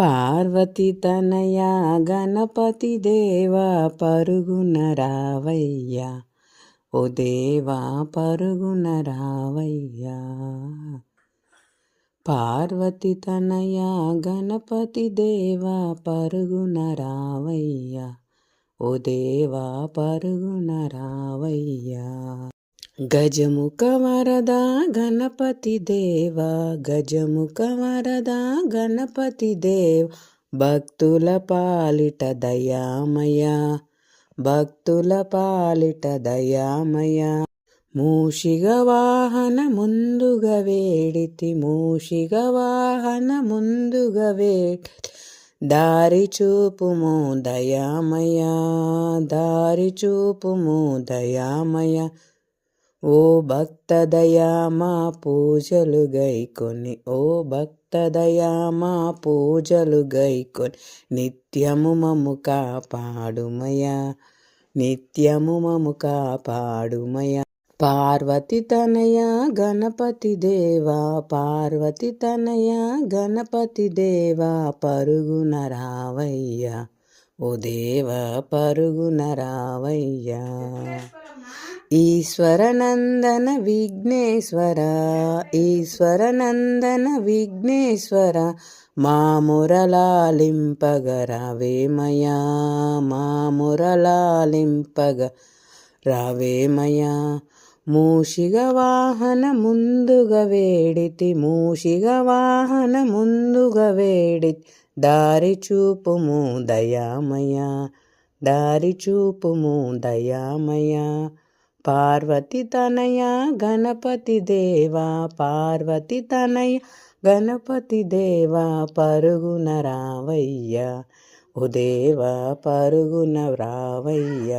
పార్వతి తనయా గణపతి దేవా పరుగున రావయ్యా. ఓ దేవా పరుగున రావయ్యా. పార్వతి తనయా గణపతి దేవా పరుగున రావయ్యా. ఓ దేవా పరుగున రావయ్యా. గజముఖ వరద గణపతి దేవా గజముఖ వరద గణపతి దేవ్ భక్తుల పాలిట దయామయ భక్తుల పాలిట దయామయ. మూషిగ వాహన ముందుగా వేడితి మూషిగ వాహన ముందుగా వేడి దారి చూపుము దయామయ దారి చూపుము దయామయ. ఓ భక్తదయా దయామా పూజలు గైకొని ఓ భక్త దయామా పూజలు గైకొని నిత్యము మము కాపాడుమయా నిత్యము మము కాపాడుమయా పార్వతి తనయ గణపతి దేవా పార్వతి తనయ గణపతి దేవా పరుగున రావయ్యా ఓ దేవ పరుగున రావయ్యా. ఈశ్వరనందన విఘ్నేశ్వర ఈశ్వరనందన విఘ్నేశ్వర మామురలాలింపగ మా మురలాలింపగ రావేమయా మూషిగ వాహన ముందుగ వేడితి మూషిగ వాహన ముందుగ వేడి దారి చూపుము దయామయ దారి చూపుము దయామయ పార్వతి తనయ గణపతి దేవా పార్వతి తనయ గణపతి దేవా పరుగున రావయ్య. ఓ దేవా పరుగున రావయ్య.